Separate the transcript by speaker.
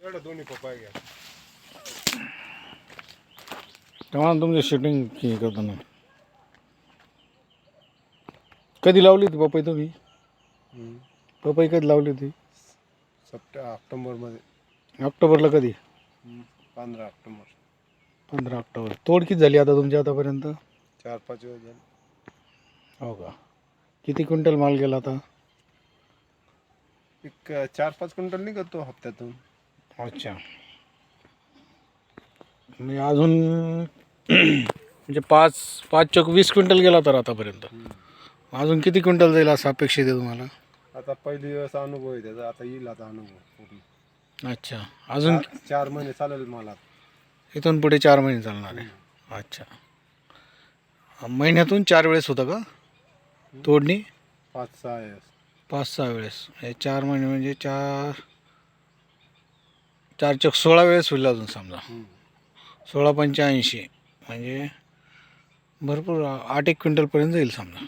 Speaker 1: एवढं दोन्ही पप्पा घ्या.
Speaker 2: तेव्हा तुमचं शूटिंग हे करताना कधी लावली होती पपई तुम्ही? पपई कधी लावली होती?
Speaker 1: सप्टे ऑक्टोबरमध्ये.
Speaker 2: ऑक्टोबरला कधी?
Speaker 1: पंधरा ऑक्टोबर.
Speaker 2: पंधरा ऑक्टोबर. तोड किती झाली आता तुमची आतापर्यंत?
Speaker 1: चार पाच वेळ झाले.
Speaker 2: हो का? किती क्विंटल माल गेला आता?
Speaker 1: एक चार पाच क्विंटल निघतो हप्त्यातून.
Speaker 2: अच्छा. मी अजून म्हणजे पाच पाच चौक वीस क्विंटल गेला तर आतापर्यंत. अजून किती क्विंटल जाईल असं अपेक्षित आहे तुम्हाला?
Speaker 1: आता पहिली दिवस अनुभव आहे त्याचा. आता येईल आता अनुभव पूर्ण.
Speaker 2: अच्छा. अजून
Speaker 1: चार- चार महिने चालेल मला.
Speaker 2: इथून पुढे चार महिने चालणार आहे. अच्छा. महिन्यातून चार वेळेस होतं का? तोडणी?
Speaker 1: पाच सहा आहे
Speaker 2: पाच सहा वेळेस. हे चार महिने म्हणजे चार चार चौक सोळा वेळेस होईल अजून समजा सोळा पंच्याऐंशी म्हणजे भरपूर आठ एक क्विंटलपर्यंत जाईल समजा.